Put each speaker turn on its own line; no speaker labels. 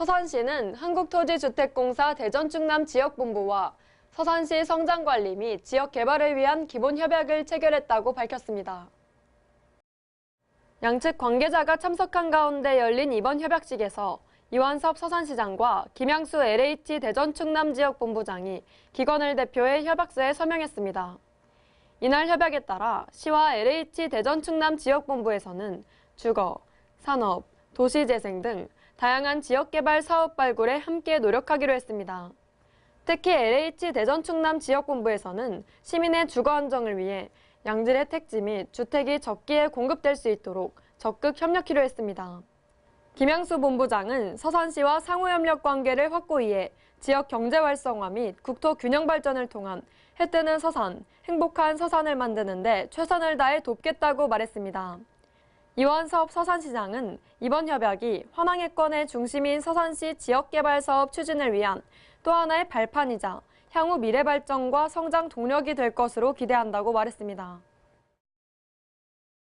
서산시는 한국토지주택공사 대전충남 지역본부와 서산시 성장관리 및 지역개발을 위한 기본협약을 체결했다고 밝혔습니다. 양측 관계자가 참석한 가운데 열린 이번 협약식에서 이완섭 서산시장과 김양수 LH 대전 충남 지역 본부장이 기관을 대표해 협약서에 서명했습니다. 이날 협약에 따라 시와 LH 대전 충남 지역 본부에서는 주거, 산업, 도시재생 등 다양한 지역개발 사업 발굴에 함께 노력하기로 했습니다. 특히 LH 대전 충남 지역본부에서는 시민의 주거 안정을 위해 양질의 택지 및 주택이 적기에 공급될 수 있도록 적극 협력하기로 했습니다. 김양수 본부장은 서산시와 상호협력 관계를 확고히 해 지역 경제 활성화 및 국토 균형 발전을 통한 해 뜨는 서산, 행복한 서산을 만드는 데 최선을 다해 돕겠다고 말했습니다. 이완섭 서산시장은 이번 협약이 환왕해권의 중심인 서산시 지역개발 사업 추진을 위한 또 하나의 발판이자 향후 미래 발전과 성장 동력이 될 것으로 기대한다고 말했습니다.